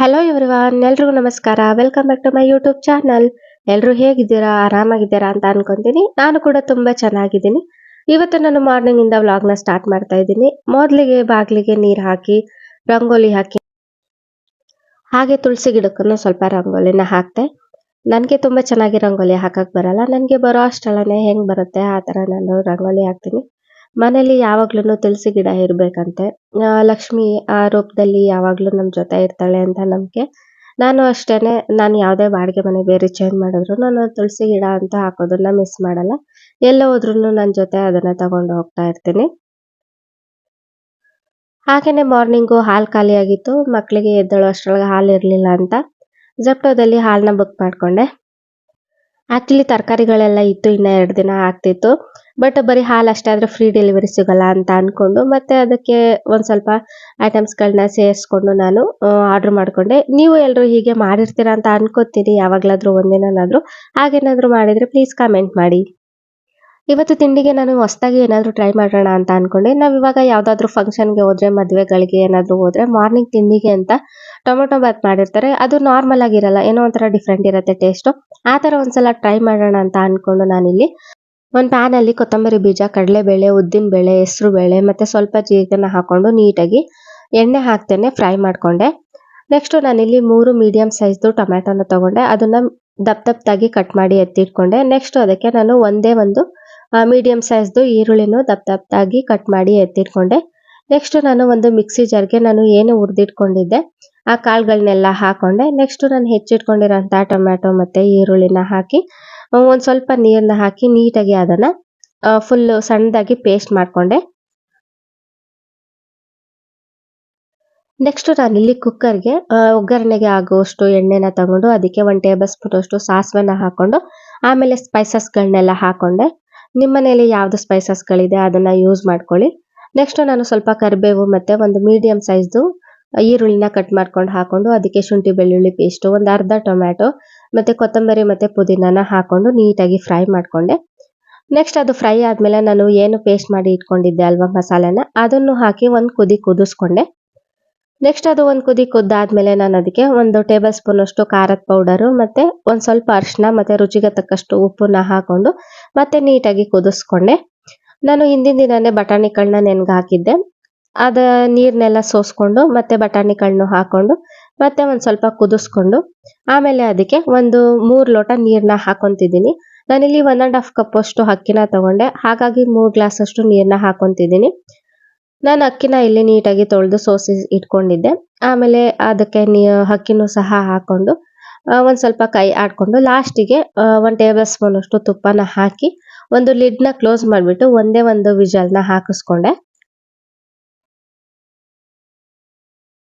Hello everyone ಎಲ್ರಿಗೂ ನಮಸ್ಕಾರ. Welcome back to my YouTube channel ಎಲ್ಲರೂ ಹೇಗಿದ್ದೀರಾ? ಆರಾಮಾಗಿದ್ದೀರಾ ಅಂತ ಅನ್ಕೊಂತೀನಿ. ನಾನು ಕೂಡ ತುಂಬಾ ಚೆನ್ನಾಗಿದ್ದೀನಿ. ಇವತ್ತು ನಾನು ಮಾರ್ನಿಂಗ್ ಇಂದ ವ್ಲಾಗ್ನ ಸ್ಟಾರ್ಟ್ ಮಾಡ್ತಾ ಇದ್ದೀನಿ. ಮೊದಲಿಗೆ ಬಾಗಿಲಿಗೆ ನೀರು ಹಾಕಿ, ರಂಗೋಲಿ ಹಾಕಿ, ಹಾಗೆ ತುಳಸಿ ಗಿಡಕ್ಕೂ ಸ್ವಲ್ಪ ರಂಗೋಲಿನ ಹಾಕ್ತೆ. ನನಗೆ ತುಂಬಾ ಚೆನ್ನಾಗಿ ರಂಗೋಲಿ ಹಾಕಕ್ಕೆ ಬರಲ್ಲ. ನನಗೆ ಬರೋ ಅಷ್ಟೆಲ್ಲನೇ ಹೆಂಗ್ ಬರುತ್ತೆ ಆ ಥರ ನಾನು ರಂಗೋಲಿ ಹಾಕ್ತೀನಿ. ಮನೇಲಿ ಯಾವಾಗ್ಲೂ ತುಳಸಿ ಗಿಡ ಇರ್ಬೇಕಂತೆ. ಲಕ್ಷ್ಮಿ ಆ ರೂಪದಲ್ಲಿ ಯಾವಾಗ್ಲೂ ನಮ್ಮ ಜೊತೆ ಇರ್ತಾಳೆ ಅಂತ ನಂಬಿಕೆ. ನಾನು ಅಷ್ಟೇನೆ, ನಾನು ಯಾವುದೇ ಬಾಡಿಗೆ ಮನೆ ಬೇರೆ ಚೇಂಜ್ ಮಾಡಿದ್ರು ನಾನು ತುಳಸಿ ಗಿಡ ಅಂತ ಹಾಕೋದನ್ನ ಮಿಸ್ ಮಾಡಲ್ಲ. ಎಲ್ಲ ಹೋದ್ರೂ ನನ್ನ ಜೊತೆ ಅದನ್ನ ತಗೊಂಡು ಹೋಗ್ತಾ ಇರ್ತೀನಿ. ಹಾಗೇನೆ ಮಾರ್ನಿಂಗು ಹಾಲು ಖಾಲಿಯಾಗಿತ್ತು ಮಕ್ಕಳಿಗೆ ಎದ್ದೇಳೋ ಅಷ್ಟರೊಳಗೆ ಹಾಲು ಇರಲಿಲ್ಲ ಅಂತ. ಜಪ್ಟೋದಲ್ಲಿ ಹಾಲನ್ನ ಬುಕ್ ಮಾಡ್ಕೊಂಡೆ. ಆಕ್ಚುಲಿ ತರಕಾರಿಗಳೆಲ್ಲ ಇತ್ತು, ಇನ್ನ ಎರಡು ದಿನ ಆಗ್ತಿತ್ತು. ಬಟ್ ಬರೀ ಹಾಲು ಅಷ್ಟೇ, ಆದ್ರೆ ಫ್ರೀ ಡೆಲಿವರಿ ಸಿಗಲ್ಲ ಅಂತ ಅಂದ್ಕೊಂಡು ಮತ್ತೆ ಅದಕ್ಕೆ ಒಂದು ಸ್ವಲ್ಪ ಐಟಮ್ಸ್ ಗಳನ್ನ ಸೇರಿಸ್ಕೊಂಡು ನಾನು ಆರ್ಡರ್ ಮಾಡ್ಕೊಂಡೆ. ನೀವು ಎಲ್ಲರೂ ಹೀಗೆ ಮಾಡಿರ್ತೀರಾ ಅಂತ ಅನ್ಕೋತೀನಿ ಯಾವಾಗಲಾದರೂ ಒಂದಿನಾದ್ರೂ ಹಾಗೇನಾದ್ರೂ ಮಾಡಿದ್ರೆ ಪ್ಲೀಸ್ ಕಮೆಂಟ್ ಮಾಡಿ. ಇವತ್ತು ತಿಂಡಿಗೆ ನಾನು ಹೊಸದಾಗಿ ಏನಾದರೂ ಟ್ರೈ ಮಾಡೋಣ ಅಂತ ಅನ್ಕೊಂಡೆ. ನಾವು ಇವಾಗ ಯಾವುದಾದ್ರೂ ಫಂಕ್ಷನ್ಗೆ ಹೋದರೆ, ಮದುವೆಗಳಿಗೆ ಏನಾದರೂ ಹೋದರೆ ಮಾರ್ನಿಂಗ್ ತಿಂಡಿಗೆ ಅಂತ ಟೊಮೊಟೊ ಬಾತ್ ಮಾಡಿರ್ತಾರೆ. ಅದು ನಾರ್ಮಲ್ ಆಗಿರಲ್ಲ, ಏನೋ ಒಂಥರ ಡಿಫ್ರೆಂಟ್ ಇರುತ್ತೆ ಟೇಸ್ಟು ಆ ಥರ ಒಂದ್ಸಲ ಟ್ರೈ ಮಾಡೋಣ ಅಂತ ಅಂದ್ಕೊಂಡು ನಾನಿಲ್ಲಿ ಒಂದು ಪ್ಯಾನಲ್ಲಿ ಕೊತ್ತಂಬರಿ ಬೀಜ, ಕಡಲೆಬೇಳೆ, ಉದ್ದಿನ ಬೇಳೆ, ಹೆಸರು ಬೇಳೆ ಮತ್ತೆ ಸ್ವಲ್ಪ ಜೀರಿಗೆನ ಹಾಕ್ಕೊಂಡು ನೀಟಾಗಿ ಎಣ್ಣೆ ಹಾಕ್ತೇನೆ ಫ್ರೈ ಮಾಡ್ಕೊಂಡೆ. ನೆಕ್ಸ್ಟು ನಾನಿಲ್ಲಿ ಮೂರು ಮೀಡಿಯಂ ಸೈಜ್ದು ಟೊಮ್ಯಾಟೊನ ತಗೊಂಡೆ. ಅದನ್ನ ದಪ್ಪ ದಪ್ಪದಾಗಿ ಕಟ್ ಮಾಡಿ ಎತ್ತಿಟ್ಕೊಂಡೆ. ನೆಕ್ಸ್ಟ್ ಅದಕ್ಕೆ ನಾನು ಒಂದೇ ಒಂದು ಮೀಡಿಯಂ ಸೈಜ್ದು ಈರುಳ್ಳಿನೂ ದಪ್ಪ ದಪ್ಪದಾಗಿ ಕಟ್ ಮಾಡಿ ಎತ್ತಿಟ್ಕೊಂಡೆ. ನೆಕ್ಸ್ಟ್ ನಾನು ಒಂದು ಮಿಕ್ಸಿ ಜರ್ಗೆ ನಾನು ಏನು ಹುರಿದಿಟ್ಕೊಂಡಿದ್ದೆ, ಆ ಕಾಳುಗಳನ್ನೆಲ್ಲ ಹಾಕೊಂಡೆ. ನೆಕ್ಸ್ಟ್ ನಾನು ಹೆಚ್ಚಿಟ್ಕೊಂಡಿರೋಂಥ ಟೊಮ್ಯಾಟೊ ಮತ್ತು ಈರುಳ್ಳಿನ ಹಾಕಿ ಒಂದು ಸ್ವಲ್ಪ ನೀರನ್ನ ಹಾಕಿ ನೀಟಾಗಿ ಅದನ್ನು ಫುಲ್ಲು ಸಣ್ಣದಾಗಿ ಪೇಸ್ಟ್ ಮಾಡ್ಕೊಂಡೆ. ನೆಕ್ಸ್ಟ್ ಇಲ್ಲಿ ಕುಕ್ಕರ್ಗೆ ಒಗ್ಗರಣೆಗೆ ಆಗುವಷ್ಟು ಎಣ್ಣೆನ ತಗೊಂಡು, ಅದಕ್ಕೆ ಒಂದು ಟೇಬಲ್ ಸ್ಪೂನ್ ಅಷ್ಟು ಸಾಸಿವೆನ ಹಾಕ್ಕೊಂಡು ಆಮೇಲೆ ಸ್ಪೈಸಸ್ಗಳನ್ನೆಲ್ಲ ಹಾಕ್ಕೊಂಡೆ ನಿಮ್ಮ ಮನೆಯಲ್ಲಿ ಯಾವ್ದು ಸ್ಪೈಸಸ್ ಗಳಿದೆ ಅದನ್ನ ಯೂಸ್ ಮಾಡ್ಕೊಳ್ಳಿ. ನೆಕ್ಸ್ಟು ನಾನು ಸ್ವಲ್ಪ ಕರಿಬೇವು ಮತ್ತೆ ಒಂದು ಮೀಡಿಯಂ ಸೈಜ್ದು ಈರುಳ್ಳಿನ ಕಟ್ ಮಾಡ್ಕೊಂಡು ಹಾಕೊಂಡು ಅದಕ್ಕೆ ಶುಂಠಿ, ಬೆಳ್ಳುಳ್ಳಿ ಪೇಸ್ಟ್ ಒಂದು ಅರ್ಧ ಟೊಮ್ಯಾಟೊ ಮತ್ತೆ ಕೊತ್ತಂಬರಿ ಮತ್ತೆ ಪುದೀನಾನ ಹಾಕೊಂಡು ನೀಟಾಗಿ ಫ್ರೈ ಮಾಡ್ಕೊಂಡೆ. ನೆಕ್ಸ್ಟ್ ಅದು ಫ್ರೈ ಆದ್ಮೇಲೆ ನಾನು ಏನು ಪೇಸ್ಟ್ ಮಾಡಿ ಇಟ್ಕೊಂಡಿದ್ದೆ ಅಲ್ವಾ ಮಸಾಲೆನ ಅದನ್ನು ಹಾಕಿ ಒಂದು ಕುದಿ ಕುದಿಸ್ಕೊಂಡೆ. ನೆಕ್ಸ್ಟ್ ಅದು ಒಂದು ಕುದಿ ಕುದ್ದಾದ್ಮೇಲೆ ನಾನು ಅದಕ್ಕೆ ಒಂದು ಟೇಬಲ್ ಸ್ಪೂನ್ ಅಷ್ಟು ಖಾರದ ಪೌಡರು ಮತ್ತೆ ಒಂದು ಸ್ವಲ್ಪ ಅರಿಶಿನ, ಮತ್ತೆ ರುಚಿಗೆ ತಕ್ಕಷ್ಟು ಉಪ್ಪನ್ನ ಹಾಕೊಂಡು, ಮತ್ತೆ ನೀಟಾಗಿ ಕುದಿಸ್ಕೊಂಡೆ. ನಾನು ಹಿಂದಿನ ದಿನನೇ ಬಟಾಣಿಗಳನ್ನ ನೆನ್ಗೆ ಹಾಕಿದ್ದೆ. ಅದ ನೀರ್ನೆಲ್ಲ ಸೋಸ್ಕೊಂಡು, ಮತ್ತೆ ಬಟಾಣಿಗಳನ್ನ ಹಾಕೊಂಡು, ಮತ್ತೆ ಒಂದ್ ಸ್ವಲ್ಪ ಕುದಿಸ್ಕೊಂಡು, ಆಮೇಲೆ ಅದಕ್ಕೆ ಒಂದು ಮೂರ್ ಲೋಟ ನೀರ್ನ ಹಾಕೊಂತಿದ್ದೀನಿ. ನಾನಿಲ್ಲಿ ಒನ್ ಅಂಡ್ ಹಾಫ್ ಕಪ್ ಅಷ್ಟು ಅಕ್ಕಿನ ತಗೊಂಡೆ. ಹಾಗಾಗಿ ಮೂರು ಗ್ಲಾಸ್ ಅಷ್ಟು ನೀರ್ನ ಹಾಕೊಂತಿದ್ದೀನಿ. ನಾನು ಅಕ್ಕಿನ ಇಲ್ಲಿ ನೀಟಾಗಿ ತೊಳೆದು ಸೋಸಿ ಇಟ್ಕೊಂಡಿದ್ದೆ. ಆಮೇಲೆ ಅದಕ್ಕೆ ನೀ, ಅಕ್ಕಿನೂ ಸಹ ಹಾಕೊಂಡು ಒಂದು ಸ್ವಲ್ಪ ಕೈ ಆಡ್ಕೊಂಡು ಲಾಸ್ಟಿಗೆ ಒಂದು ಟೇಬಲ್ ಸ್ಪೂನ್ ಅಷ್ಟು ತುಪ್ಪನ ಹಾಕಿ ಒಂದು ಲಿಡ್ನ ಕ್ಲೋಸ್ ಮಾಡಿಬಿಟ್ಟು ಒಂದೇ ಒಂದು ವಿಜಲ್ನ ಹಾಕಿಸ್ಕೊಂಡೆ.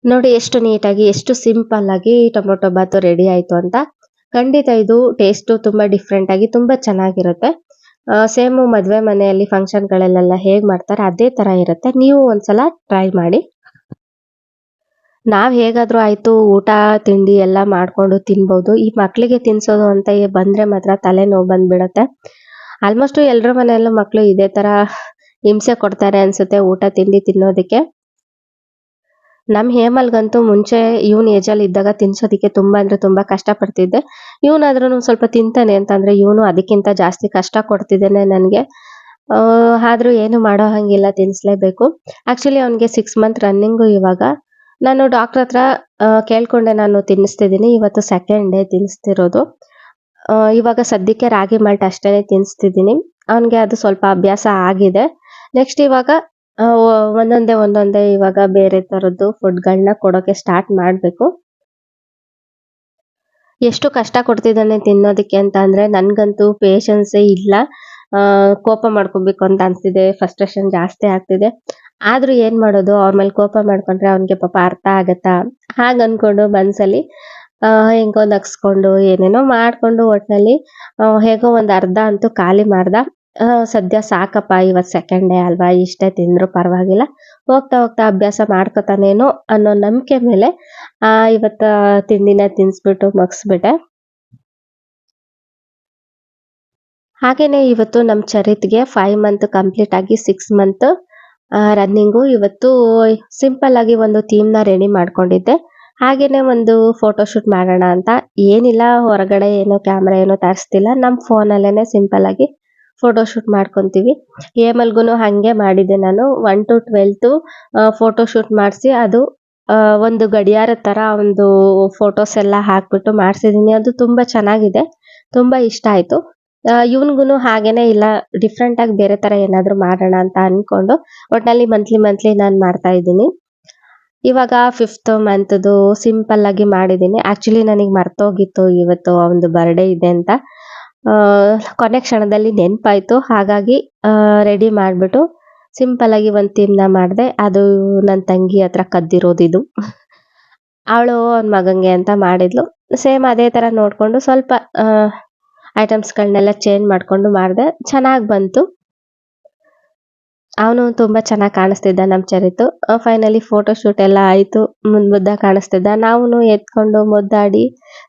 ನೋಡಿ ಎಷ್ಟು ನೀಟಾಗಿ, ಎಷ್ಟು ಸಿಂಪಲ್ ಆಗಿ ಟೊಮೊಟೊ ಬಾತು ರೆಡಿ ಆಯಿತು ಅಂತ. ಖಂಡಿತ ಇದು ಟೇಸ್ಟು ತುಂಬ ಡಿಫ್ರೆಂಟಾಗಿ ತುಂಬಾ ಚೆನ್ನಾಗಿರುತ್ತೆ. ಸೇಮ್ ಮದುವೆ ಮನೆಯಲ್ಲಿ ಫಂಕ್ಷನ್ ಗಳಲ್ಲೆಲ್ಲ ಹೇಗ್ ಮಾಡ್ತಾರೆ, ಅದೇ ತರ ಇರುತ್ತೆ. ನೀವು ಒಂದ್ಸಲ ಟ್ರೈ ಮಾಡಿ. ನಾವ್ ಹೇಗಾದ್ರೂ ಆಯ್ತು, ಊಟ, ತಿಂಡಿ ಎಲ್ಲ ಮಾಡ್ಕೊಂಡು ತಿನ್ಬಹುದು ಈ ಮಕ್ಕಳಿಗೆ ತಿನ್ಸೋದು ಅಂತ ಬಂದ್ರೆ ಮಾತ್ರ ತಲೆ ನೋವು ಬಂದ್ಬಿಡತ್ತೆ. ಆಲ್ಮೋಸ್ಟ್ ಎಲ್ರ ಮನೆಯಲ್ಲೂ ಮಕ್ಕಳು ಇದೇ ತರ ಹಿಂಸೆ ಕೊಡ್ತಾರೆ ಅನ್ಸುತ್ತೆ, ಊಟ, ತಿಂಡಿ ತಿನ್ನೋದಕ್ಕೆ. ನಮ್ ಹೇಮಲ್ಗಂತೂ ಮುಂಚೆ ಇವನ್ ಏಜಲ್ಲಿ ಇದ್ದಾಗ ತಿನ್ಸೋದಿಕ್ಕೆ ತುಂಬಾ ಅಂದ್ರೆ ತುಂಬಾ ಕಷ್ಟ ಪಡ್ತಿದ್ದೆ ಇವನಾದ್ರೂ ಸ್ವಲ್ಪ ತಿಂತಾನೆ ಅಂತಂದ್ರೆ ಇವನು ಅದಕ್ಕಿಂತ ಜಾಸ್ತಿ ಕಷ್ಟ ಕೊಡ್ತಿದ್ದೇನೆ ನನಗೆ. ಆದ್ರೂ ಏನು ಮಾಡೋ ಹಂಗಿಲ್ಲ, ತಿನ್ಸ್ಲೇಬೇಕು. ಆಕ್ಚುಲಿ ಅವನಿಗೆ ಸಿಕ್ಸ್ ಮಂತ್ ರನ್ನಿಂಗು ಇವಾಗ. ನಾನು ಡಾಕ್ಟರ್ ಹತ್ರ ಕೇಳ್ಕೊಂಡೆ ನಾನು ತಿನ್ನಿಸ್ತಿದ್ದೀನಿ ಇವತ್ತು ಸೆಕೆಂಡ್ ಡೇ ತಿನ್ನಿಸ್ತಿರೋದು ಇವಾಗ ಸದ್ಯಕ್ಕೆ ರಾಗಿ ಮಾಲ್ಟ್ ಅಷ್ಟೇನೆ ತಿನ್ನಿಸ್ತಿದ್ದೀನಿ ಅವನಿಗೆ ಅದು ಸ್ವಲ್ಪ ಅಭ್ಯಾಸ ಆಗಿದೆ. ನೆಕ್ಸ್ಟ್ ಇವಾಗ ಒಂದೊಂದೇ ಒಂದೊಂದೇ ಇವಾಗ ಬೇರೆ ತರದ್ದು ಫುಡ್ಗಳನ್ನ ಕೊಡೋಕೆ ಸ್ಟಾರ್ಟ್ ಮಾಡಬೇಕು. ಎಷ್ಟು ಕಷ್ಟ ಕೊಡ್ತಿದ್ದಾನೆ ತಿನ್ನೋದಕ್ಕೆ ಅಂತ ಅಂದ್ರೆ ನನ್ಗಂತೂ ಪೇಷನ್ಸೇ ಇಲ್ಲ. ಕೋಪ ಮಾಡ್ಕೋಬೇಕು ಅಂತ ಅನ್ಸ್ತಿದೆ. ಫ್ರಸ್ಟ್ರೇಷನ್ ಜಾಸ್ತಿ ಆಗ್ತಿದೆ. ಆದ್ರೂ ಏನ್ ಮಾಡೋದು? ಅವ್ರ ಮೇಲೆ ಕೋಪ ಮಾಡ್ಕೊಂಡ್ರೆ ಅವನಿಗೆ ಪಾಪ ಅರ್ಥ ಆಗತ್ತಾ? ಹಾಗ ಅನ್ಕೊಂಡು ಮನ್ಸಲ್ಲಿ ಆ, ಹೆಂಗೋ ನಗ್ಸ್ಕೊಂಡು ಏನೇನೋ ಮಾಡ್ಕೊಂಡು ಒಟ್ನಲ್ಲಿ ಹೇಗೋ ಒಂದ್ ಅರ್ಧ ಅಂತೂ ಖಾಲಿ ಮಾಡ್ದ. ಸದ್ಯ ಸಾಕಪ್ಪ, ಇವತ್ತು ಸೆಕೆಂಡ್ ಡೇ ಅಲ್ವಾ, ಇಷ್ಟೇ ತಿಂದ್ರು ಪರವಾಗಿಲ್ಲ. ಹೋಗ್ತಾ ಹೋಗ್ತಾ ಅಭ್ಯಾಸ ಮಾಡ್ಕೊತಾನೇನೋ ಅನ್ನೋ ನಂಬಿಕೆ ಮೇಲೆ, ಆ, ಇವತ್ತು ತಿಂಡಿನ ತಿನ್ಸ್ಬಿಟ್ಟು ಮಗ್ಸ್ಬಿಟ್ಟೆ. ಹಾಗೆಯೇ ಇವತ್ತು ನಮ್ಮ ಚರಿತ್ಗೆ ಫೈವ್ ಮಂತ್ ಕಂಪ್ಲೀಟ್ ಆಗಿ ಸಿಕ್ಸ್ ಮಂತ್ ರನ್ನಿಂಗು ಇವತ್ತು ಸಿಂಪಲ್ ಆಗಿ ಒಂದು ಥೀಮ್ನ ರೆಡಿ ಮಾಡ್ಕೊಂಡಿದ್ದೆ. ಹಾಗೇನೆ ಒಂದು ಫೋಟೋ ಶೂಟ್ ಮಾಡೋಣ ಅಂತ. ಏನಿಲ್ಲ, ಹೊರಗಡೆ ಏನೋ ಕ್ಯಾಮ್ರಾ ಏನೋ ತರಿಸ್ತಿಲ್ಲ. ನಮ್ಮ ಫೋನಲ್ಲೇ ಸಿಂಪಲ್ ಆಗಿ ಫೋಟೋ ಶೂಟ್ ಮಾಡ್ಕೊಂತೀವಿ ಗೂನು ಹಂಗೆ ಮಾಡಿದ್ದೆ ನಾನು. One to twelfth photo shoot ಮಾಡಿಸಿ ಅದು ಒಂದು ಗಡಿಯಾರ ತರ ಒಂದು ಫೋಟೋಸ್ ಎಲ್ಲ ಹಾಕ್ಬಿಟ್ಟು ಮಾಡ್ಸಿದೀನಿ. ಅದು ತುಂಬಾ ಚೆನ್ನಾಗಿದೆ. ತುಂಬಾ ಇಷ್ಟ ಆಯ್ತು. ಇವನ್ಗೂ ಹಾಗೇನೆ ಇಲ್ಲ. ಡಿಫ್ರೆಂಟ್ ಆಗಿ ಬೇರೆ ತರ ಏನಾದ್ರು ಮಾಡೋಣ ಅಂತ ಅನ್ಕೊಂಡು ಒಟ್ನಲ್ಲಿ ಮಂತ್ಲಿ ಮಂತ್ಲಿ ನಾನು ಮಾಡ್ತಾ ಇದ್ದೀನಿ. ಇವಾಗ ಫಿಫ್ತ್ ಮಂತ್ದು ಸಿಂಪಲ್ ಆಗಿ ಮಾಡಿದ್ದೀನಿ ಆಕ್ಚುಲಿ ನನಗೆ ಮರ್ತೋಗಿತ್ತು ಇವತ್ತು ಒಂದು ಬರ್ಡೇ ಇದೆ ಅಂತ. ಕೊನೆ ಕ್ಷಣದಲ್ಲಿ ನೆನಪಾಯಿತು. ಹಾಗಾಗಿ ರೆಡಿ ಮಾಡಿಬಿಟ್ಟು ಸಿಂಪಲ್ ಆಗಿ ಒಂದು ತಿಮ್ನ ಮಾಡಿದೆ. ಅದು ನನ್ನ ತಂಗಿ ಹತ್ರ ಕದ್ದಿರೋದಿದು ಅವಳು ಅವನ ಮಗಂಗೆ ಅಂತ ಮಾಡಿದ್ಲು. ಸೇಮ್ ಅದೇ ತರ ನೋಡ್ಕೊಂಡು ಸ್ವಲ್ಪ ಐಟಮ್ಸ್ಗಳನ್ನೆಲ್ಲ ಚೇಂಜ್ ಮಾಡ್ಕೊಂಡು ಮಾಡಿದೆ. ಚೆನ್ನಾಗಿ ಬಂತು. ಅವನು ತುಂಬಾ ಚೆನ್ನಾಗಿ ಕಾಣಿಸ್ತಿದ್ದ ನಮ್ಮ ಚರಿತು. ಫೈನಲಿ ಫೋಟೋ ಶೂಟ್ ಎಲ್ಲ ಆಯ್ತು. ಮುಂದ್ ಮುದ್ದ ಕಾಣಿಸ್ತಿದ್ದ. ನಾವು ಎತ್ಕೊಂಡು ಮುದ್ದಾಡಿ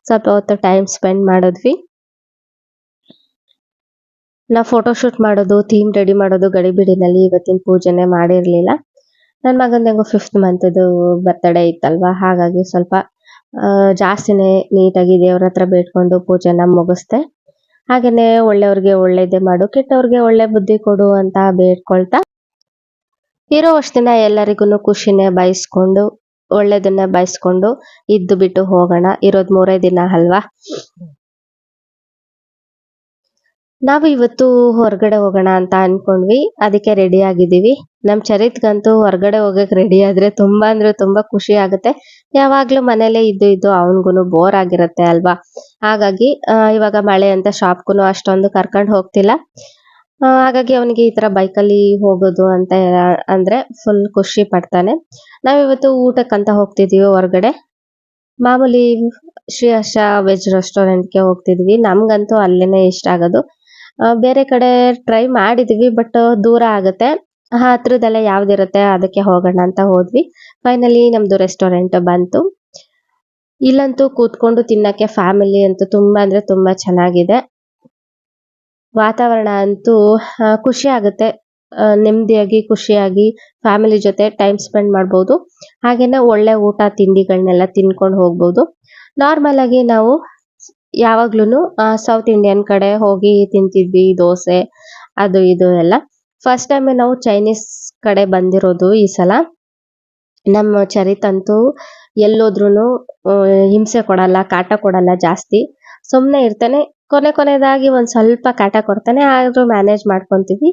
ಸ್ವಲ್ಪ ಹೊತ್ತು ಟೈಮ್ ಸ್ಪೆಂಡ್ ಮಾಡಿದ್ವಿ. ನಾವು ಫೋಟೋ ಶೂಟ್ ಮಾಡೋದು ಥೀಮ್ ರೆಡಿ ಮಾಡೋದು ಗಡಿಬಿಡಿನಲ್ಲಿ ಇವತ್ತಿನ ಪೂಜೆನೆ ಮಾಡಿರ್ಲಿಲ್ಲ. ನನ್ನ ಮಗಂದು ಹೆಂಗೋ ಫಿಫ್ತ್ ಮಂತದ್ದು ಬರ್ತಡೇ ಇತ್ತಲ್ವಾ? ಹಾಗಾಗಿ ಸ್ವಲ್ಪ ಜಾಸ್ತಿನೇ ನೀಟಾಗಿ ದೇವ್ರ ಹತ್ರ ಬೇಡ್ಕೊಂಡು ಪೂಜೆನ ಮುಗಿಸ್ದೆ. ಹಾಗೇನೆ ಒಳ್ಳೆಯವ್ರಿಗೆ ಒಳ್ಳೇದೇ ಮಾಡು, ಕೆಟ್ಟವ್ರಿಗೆ ಒಳ್ಳೆ ಬುದ್ಧಿ ಕೊಡು ಅಂತ ಬೇಡ್ಕೊಳ್ತಾ. ಇರೋ ಅಷ್ಟ್ ದಿನ ಎಲ್ಲರಿಗೂ ಖುಷಿನೇ ಬಯಸ್ಕೊಂಡು, ಒಳ್ಳೇದನ್ನ ಬಯಸ್ಕೊಂಡು ಇದ್ದು ಬಿಟ್ಟು ಹೋಗೋಣ. ಇರೋದ್ ಮೂರೇ ದಿನ ಅಲ್ವಾ? ನಾವು ಇವತ್ತು ಹೊರಗಡೆ ಹೋಗೋಣ ಅಂತ ಅನ್ಕೊಂಡ್ವಿ. ಅದಕ್ಕೆ ರೆಡಿ ಆಗಿದ್ದೀವಿ. ನಮ್ ಚರಿತ್ಗಂತೂ ಹೊರಗಡೆ ಹೋಗಕ್ ರೆಡಿ ಆದ್ರೆ ತುಂಬಾ ಅಂದ್ರೆ ತುಂಬಾ ಖುಷಿ ಆಗುತ್ತೆ. ಯಾವಾಗ್ಲೂ ಮನೇಲೆ ಇದ್ದು ಇದ್ದು ಅವನ್ಗುನು ಬೋರ್ ಆಗಿರುತ್ತೆ ಅಲ್ವಾ? ಹಾಗಾಗಿ ಇವಾಗ ಮಳೆ ಅಂತ ಶಾಪ್ಗೂ ಅಷ್ಟೊಂದು ಕರ್ಕೊಂಡು ಹೋಗ್ತಿಲ್ಲ. ಹಾಗಾಗಿ ಅವನಿಗೆ ಈ ತರ ಬೈಕಲ್ಲಿ ಹೋಗೋದು ಅಂತ ಅಂದ್ರೆ ಫುಲ್ ಖುಷಿ ಪಡ್ತಾನೆ. ನಾವಿವತ್ತು ಊಟಕ್ಕಂತ ಹೋಗ್ತಿದೀವಿ ಹೊರಗಡೆ. ಮಾಮೂಲಿ ಶ್ರೀ ಹರ್ಷ ವೆಜ್ ರೆಸ್ಟೋರೆಂಟ್ಗೆ ಹೋಗ್ತಿದ್ವಿ. ನಮ್ಗಂತೂ ಅಲ್ಲೇನೆ ಇಷ್ಟ ಆಗೋದು. ಬೇರೆ ಕಡೆ ಟ್ರೈ ಮಾಡಿದ್ವಿ ಬಟ್ ದೂರ ಆಗುತ್ತೆ. ಹತ್ರದಲ್ಲೇ ಯಾವ್ದಿರುತ್ತೆ, ಅದಕ್ಕೆ ಹೋಗೋಣ ಅಂತ ಹೋದ್ವಿ. ಫೈನಲಿ ನಮ್ದು ರೆಸ್ಟೋರೆಂಟ್ ಬಂತು. ಇಲ್ಲಂತೂ ಕೂತ್ಕೊಂಡು ತಿನ್ನಕ್ಕೆ ಫ್ಯಾಮಿಲಿ ಅಂತೂ ತುಂಬಾ ಅಂದ್ರೆ ತುಂಬಾ ಚೆನ್ನಾಗಿದೆ. ವಾತಾವರಣ ಅಂತೂ ಖುಷಿ ಆಗುತ್ತೆ. ನೆಮ್ಮದಿಯಾಗಿ, ಖುಷಿಯಾಗಿ ಫ್ಯಾಮಿಲಿ ಜೊತೆ ಟೈಮ್ ಸ್ಪೆಂಡ್ ಮಾಡ್ಬೋದು. ಹಾಗೇನೆ ಒಳ್ಳೆ ಊಟ ತಿಂಡಿಗಳನ್ನೆಲ್ಲ ತಿನ್ಕೊಂಡು ಹೋಗ್ಬೋದು. ನಾರ್ಮಲ್ ಆಗಿ ನಾವು ಯಾವಾಗ್ಲೂ ಸೌತ್ ಇಂಡಿಯನ್ ಕಡೆ ಹೋಗಿ ತಿಂತಿದ್ವಿ, ದೋಸೆ, ಅದು ಇದು ಎಲ್ಲ. ಫಸ್ಟ್ ಟೈಮ್ ನಾವು ಚೈನೀಸ್ ಕಡೆ ಬಂದಿರೋದು ಈ ಸಲ. ನಮ್ಮ ಚರಿತಂತೂ ಎಲ್ಲೋದ್ರೂ ಹಿಂಸೆ ಕೊಡಲ್ಲ, ಕಾಟ ಕೊಡಲ್ಲ ಜಾಸ್ತಿ. ಸುಮ್ಮನೆ ಇರ್ತಾನೆ, ಕೊನೆ ಕೊನೆದಾಗಿ ಒಂದು ಸ್ವಲ್ಪ ಕಾಟ ಕೊಡ್ತಾನೆ, ಆದ್ರೂ ಮ್ಯಾನೇಜ್ ಮಾಡ್ಕೊಂತೀವಿ.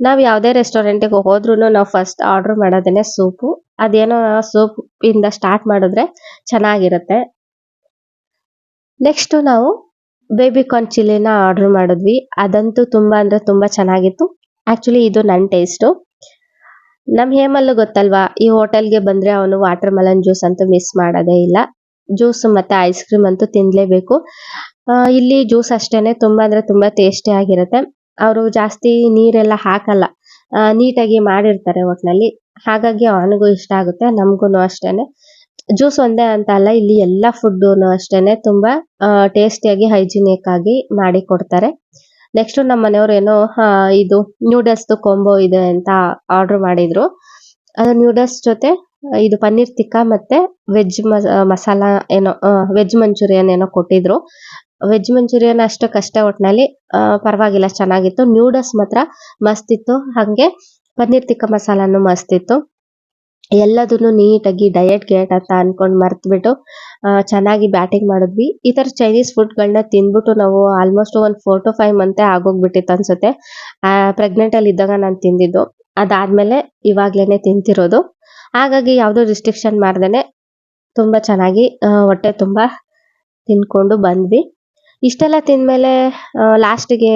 ನಾವು ಯಾವುದೇ ರೆಸ್ಟೋರೆಂಟಿಗೆ ಹೋದ್ರೂ ನಾವು ಫಸ್ಟ್ ಆರ್ಡರ್ ಮಾಡೋದೇನೆ ಸೂಪು. ಅದೇನೋ ಸೂಪ್ ಇಂದ ಸ್ಟಾರ್ಟ್ ಮಾಡಿದ್ರೆ ಚೆನ್ನಾಗಿರುತ್ತೆ. ನೆಕ್ಸ್ಟ್ ನಾವು ಬೇಬಿ ಕಾರ್ನ್ ಚಿಲ್ಲಿನ ಆರ್ಡರ್ ಮಾಡಿದ್ವಿ. ಅದಂತೂ ತುಂಬ ಅಂದರೆ ತುಂಬಾ ಚೆನ್ನಾಗಿತ್ತು. ಆಕ್ಚುಲಿ ಇದು ನನ್ನ ಟೇಸ್ಟು ನಮ್ಮ ಹೇಮಲ್ಲು ಗೊತ್ತಲ್ವಾ, ಈ ಹೋಟೆಲ್ಗೆ ಬಂದ್ರೆ ಅವನು ವಾಟರ್ ಮೆಲನ್ ಜ್ಯೂಸ್ ಅಂತೂ ಮಿಸ್ ಮಾಡೋದೇ ಇಲ್ಲ. ಜ್ಯೂಸ್ ಮತ್ತೆ ಐಸ್ ಕ್ರೀಮ್ ಅಂತೂ ತಿನ್ನಲೇಬೇಕು ಇಲ್ಲಿ ಜ್ಯೂಸ್ ಅಷ್ಟೇ ತುಂಬ ಅಂದರೆ ತುಂಬಾ ಟೇಸ್ಟಿ ಆಗಿರುತ್ತೆ. ಅವರು ಜಾಸ್ತಿ ನೀರೆಲ್ಲ ಹಾಕಲ್ಲ. ನೀಟಾಗಿ ಮಾಡಿರ್ತಾರೆ ಒಟ್ಟಿನಲ್ಲಿ ಹಾಗಾಗಿ ಅವನಿಗೂ ಇಷ್ಟ ಆಗುತ್ತೆ ನಮಗೂ ಅಷ್ಟೇನೆ. ಜ್ಯೂಸ್ ಒಂದೇ ಅಂತ ಅಲ್ಲ ಇಲ್ಲಿ ಎಲ್ಲ ಫುಡ್ ಅಷ್ಟೇನೆ ತುಂಬಾ ಟೇಸ್ಟಿಯಾಗಿ ಹೈಜಿನಿಕ್ ಆಗಿ ಮಾಡಿ ಕೊಡ್ತಾರೆ. ನೆಕ್ಸ್ಟ್ ನಮ್ಮ ಮನೆಯವ್ರು ಏನೋ ಇದು ನ್ಯೂಡಲ್ಸ್ ಕೊಂಬೋ ಇದೆ ಅಂತ ಆರ್ಡರ್ ಮಾಡಿದ್ರು. ಅದು ನ್ಯೂಡಲ್ಸ್ ಜೊತೆ, ಇದು ಪನ್ನೀರ್ ತಿಕ್ಕ ಮತ್ತೆ ವೆಜ್ ಮಸಾಲ ಏನೋ ವೆಜ್ ಮಂಚೂರಿಯನ್ ಏನೋ ಕೊಟ್ಟಿದ್ರು. ವೆಜ್ ಮಂಚೂರಿಯನ್ ಅಷ್ಟು ಕಷ್ಟ ಒಟ್ಟಿನಲ್ಲಿ ಪರವಾಗಿಲ್ಲ, ಚೆನ್ನಾಗಿತ್ತು. ನ್ಯೂಡಲ್ಸ್ ಮಾತ್ರ ಮಸ್ತ್ ಇತ್ತು. ಹಂಗೆ ಪನ್ನೀರ್ ತಿಕ್ಕ ಮಸಾಲಾನು ಮಸ್ತ್ ಇತ್ತು. ಎಲ್ಲದನ್ನು ನೀಟಾಗಿ ಡಯಟ್ ಗೇಟ್ ಅಂತ ಅನ್ಕೊಂಡ್ ಮರ್ತ್ಬಿಟ್ಟು ಬಿಟ್ಟು ಚೆನ್ನಾಗಿ ಬ್ಯಾಟಿಂಗ್ ಮಾಡಿದ್ವಿ. ಈ ತರ ಚೈನೀಸ್ ಫುಡ್ಗಳನ್ನ ತಿಂದ್ಬಿಟ್ಟು ನಾವು ಆಲ್ಮೋಸ್ಟ್ ಒಂದ್ ಫೋರ್ ಟು ಫೈವ್ ಮಂತೆ ಆಗೋಗ್ಬಿಟ್ಟಿತ್ತು ಅನ್ಸುತ್ತೆ. ಆ ಪ್ರೆಗ್ನೆಂಟ್ ಅಲ್ಲಿ ಇದ್ದಾಗ ನಾನು ತಿಂದಿದ್ದು. ಅದಾದ್ಮೇಲೆ ಇವಾಗ್ಲೇನೆ ತಿಂತಿರೋದು. ಹಾಗಾಗಿ ಯಾವ್ದೋ ರಿಸ್ಟ್ರಿಕ್ಷನ್ ಮಾಡ್ದೇನೆ. ತುಂಬಾ ಚೆನ್ನಾಗಿ ಹೊಟ್ಟೆ ತುಂಬಾ ತಿನ್ಕೊಂಡು ಬಂದ್ವಿ. ಇಷ್ಟೆಲ್ಲ ತಿಂದ್ಮೇಲೆ ಲಾಸ್ಟಿಗೆ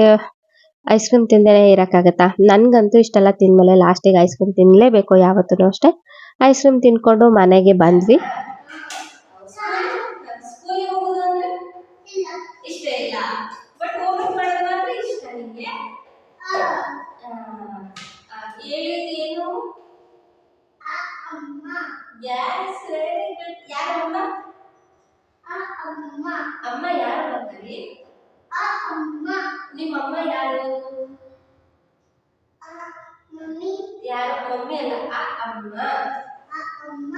ಐಸ್ ಕ್ರೀಮ್ ತಿಂದೇನೆ ಇರಕ್ಕಾಗತ್ತಾ? ನನ್ಗಂತೂ ಇಷ್ಟೆಲ್ಲ ತಿಂದ್ಮೇಲೆ ಲಾಸ್ಟಿಗೆ ಐಸ್ ಕ್ರೀಮ್ ತಿನ್ಲೇಬೇಕು ಯಾವತ್ತೂ ಅಷ್ಟೇ. ಐಸ್ ಕ್ರೀಮ್ ತಿನ್ಕೊಂಡು ಮನೆಗೆ ಬಂದ್ವಿ. ಹೋಗೋದು ಅಂದ್ರೆ ಇಷ್ಟ ಇಲ್ಲ ಬಟ್ ಹೋಮ್ವರ್ಕ್ ಮಾಡೋದು ಮಮ್ಮಿ ಅಲ್ಲ ಆ ಅಮ್ಮ ಆ ಅಮ್ಮ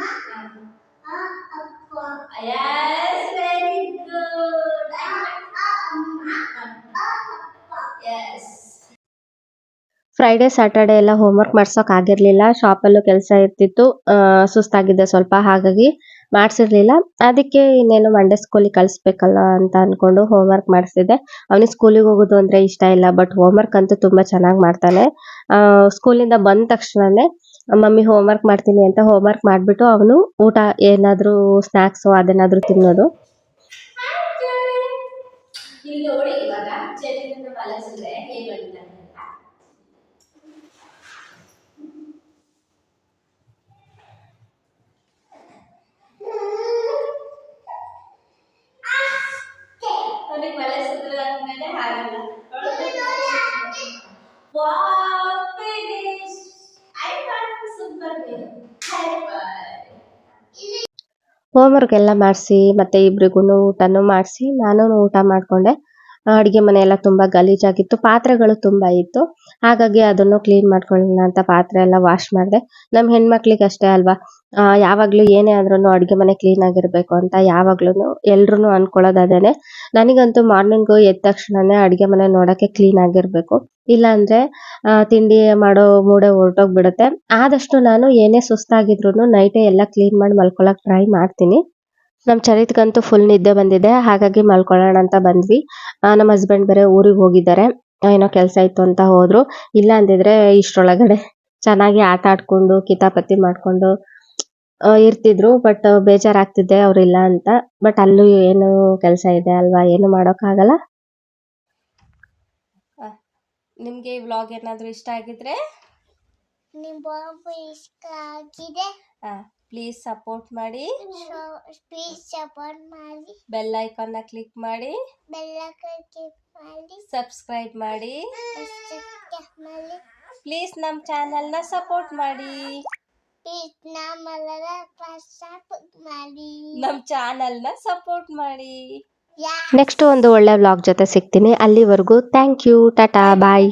ಆ ಅಪ್ಪ ನಿಮ್ಮ ವೆರಿ ಗುಡ್ ಯಾರು ಆ ಅಮ್ಮ ಆ good. Yes. ಫ್ರೈಡೇ ಸ್ಯಾಟರ್ಡೆ ಎಲ್ಲ ಹೋಮ್ವರ್ಕ್ ಮಾಡ್ಸೋಕ್ ಆಗಿರ್ಲಿಲ್ಲ ಶಾಪಲ್ಲೂ ಕೆಲಸ ಇರ್ತಿತ್ತು. ಆ, ಸುಸ್ತಾಗಿದ್ದೆ ಸ್ವಲ್ಪ ಹಾಗಾಗಿ ಮಾಡ್ಸಿರ್ಲಿಲ್ಲ ಅದಕ್ಕೆ ಇನ್ನೇನು ಮಂಡೇ ಸ್ಕೂಲಿಗೆ ಕಳಿಸ್ಬೇಕಲ್ಲ ಅಂತ ಅನ್ಕೊಂಡು ಹೋಮ್ವರ್ಕ್ ಮಾಡಿಸಿದ್ದೆ. ಅವನಿಗೆ ಸ್ಕೂಲಿಗೆ ಹೋಗೋದು ಅಂದ್ರೆ ಇಷ್ಟ ಇಲ್ಲ ಬಟ್ ಹೋಮ್ವರ್ಕ್ ಅಂತೂ ತುಂಬ ಚೆನ್ನಾಗಿ ಮಾಡ್ತಾನೆ. ಸ್ಕೂಲಿಂದ ಬಂದ ತಕ್ಷಣನೇ, ಮಮ್ಮಿ ಹೋಮ್ವರ್ಕ್ ಮಾಡ್ತೀನಿ ಅಂತ ಹೋಮ್ವರ್ಕ್ ಮಾಡಿಬಿಟ್ಟು ಅವನು ಊಟ ಏನಾದರೂ ಸ್ನ್ಯಾಕ್ಸು ಅದೇನಾದರೂ ತಿನ್ನೋದು. ಇಲ್ಲಿ ನೋಡಿ ಇವಾಗ ಚೆಲ್ಲಿನ ಬಳಸಿದ್ರೆ ಹೇಗೆ ಹೇಳ್ತಾರೆ ಅಂತ ಅವನಿಗೆ ಮಲಗಿಸಿದ್ರೆ ಅಂದ್ಮೇಲೆ ಹಾಗಲ್ಲ wow finish I want super homework ಎಲ್ಲ ಮಾಡಿಸಿ ಮತ್ತೆ ಇಬ್ರಿಗೂ ಊಟನೂ ಮಾಡಿಸಿ ನಾನು ಊಟ ಮಾಡ್ಕೊಂಡೆ ಅಡುಗೆ ಮನೆ ಎಲ್ಲ ತುಂಬ ಗಲೀಜಾಗಿತ್ತು ಪಾತ್ರೆಗಳು ತುಂಬ ಇತ್ತು. ಹಾಗಾಗಿ ಅದನ್ನು ಕ್ಲೀನ್ ಮಾಡ್ಕೊಳ್ಳೋಣ ಅಂತ ಪಾತ್ರೆ ಎಲ್ಲ ವಾಶ್ ಮಾಡಿದೆ. ನಮ್ಮ ಹೆಣ್ಮಕ್ಳಿಗೆ ಅಷ್ಟೇ ಅಲ್ವಾ ಯಾವಾಗ್ಲೂ ಏನೇ ಆದ್ರೂ ಅಡುಗೆ ಮನೆ ಕ್ಲೀನ್ ಆಗಿರ್ಬೇಕು ಅಂತ ಯಾವಾಗ್ಲೂ ಎಲ್ರು ಅನ್ಕೊಳ್ಳೋದು ನನಗಂತೂ ಮಾರ್ನಿಂಗ್ ಎದ್ದ ತಕ್ಷಣನೇ ಅಡುಗೆ ಮನೆ ನೋಡಕ್ಕೆ ಕ್ಲೀನ್ ಆಗಿರ್ಬೇಕು. ಅಂದ್ರೆ ಆ, ತಿಂಡಿ ಮಾಡೋ ಮೂಡೆ ಹೊರಟೋಗ್ಬಿಡುತ್ತೆ. ಆದಷ್ಟು ನಾನು ಏನೇ ಸುಸ್ತಾಗಿದ್ರು ನೈಟೇ ಎಲ್ಲ ಕ್ಲೀನ್ ಮಾಡಿ ಮಲ್ಕೊಳಕ್ ಟ್ರೈ ಮಾಡ್ತೀನಿ. ನಮ್ಮ ಚರಿತ್ಗಂತೂ ಫುಲ್ ನಿದ್ದೆ ಬಂದಿದೆ. ಹಾಗಾಗಿ ಮಲ್ಕೊಳ್ಳೋಣ ಅಂತ ಬಂದ್ವಿ. ನಮ್ಮ ಹಸ್ಬೆಂಡ್ ಬೇರೆ ಊರಿಗೆ ಹೋಗಿದ್ದಾರೆ. ಏನೋ ಕೆಲಸ ಇತ್ತು ಅಂತ ಹೋದ್ರು. ಇಲ್ಲ ಅಂದಿದ್ರೆ ಇಷ್ಟರೊಳಗಡೆ ಚೆನ್ನಾಗಿ ಆಟ ಆಡ್ಕೊಂಡು ಕಿತಾಪತಿ ಮಾಡ್ಕೊಂಡು ಇರ್ತಿದ್ರು. ಬಟ್ ಬೇಜಾರಾಗ್ತಿದ್ದೆ ಅವ್ರು ಇಲ್ಲ ಅಂತ. ಬಟ್ ಅಲ್ಲೂ ಏನು ಕೆಲಸ ಇದೆ ಅಲ್ವಾ? ಏನು ಮಾಡೋಕ್ಕಾಗಲ್ಲ? ನಿಮಗೆ ಈ ವ್ಲಾಗ್ ಏನಾದರೂ ಇಷ್ಟ ಆಗಿದ್ರೆ? ನಿಮ್ಮ ಇಷ್ಟ ಆಗಿದೆ? ಪ್ಲೀಸ್ ಸಪೋರ್ಟ್ ಮಾಡಿ. ಪ್ಲೀಸ್ ಸಪೋರ್ಟ್ ಮಾಡಿ. ಬೆಲ್ ಐಕಾನ್ನ ಕ್ಲಿಕ್ ಮಾಡಿ. ಬೆಲ್ಲ ಕ್ಲಿಕ್ ಮಾಡಿ ಸಬ್ಸ್ಕ್ರೈಬ್ ಮಾಡಿ. ಸಬ್ಸ್ಕ್ರೈಬ್ ಮಾಡಿ. ಪ್ಲೀಸ್ ನಮ್ಮ ಚಾನೆಲ್ನ ಸಪೋರ್ಟ್ ಮಾಡಿ. ಪ್ಲೀಸ್ ನಮ್ಮೆಲ್ಲರ ಸಪೋರ್ಟ್ ಮಾಡಿ. ನಮ್ಮ ಚಾನೆಲ್ನ ಸಪೋರ್ಟ್ ಮಾಡಿ. ನೆಕ್ಸ್ಟ್ ಒಂದು ಒಳ್ಳೆ ವ್ಲಾಗ್ ಜೊತೆ ಸಿಗ್ತೀನಿ. ಅಲ್ಲಿವರೆಗೂ ಥ್ಯಾಂಕ್ ಯು ಟಾಟಾ ಬಾಯ್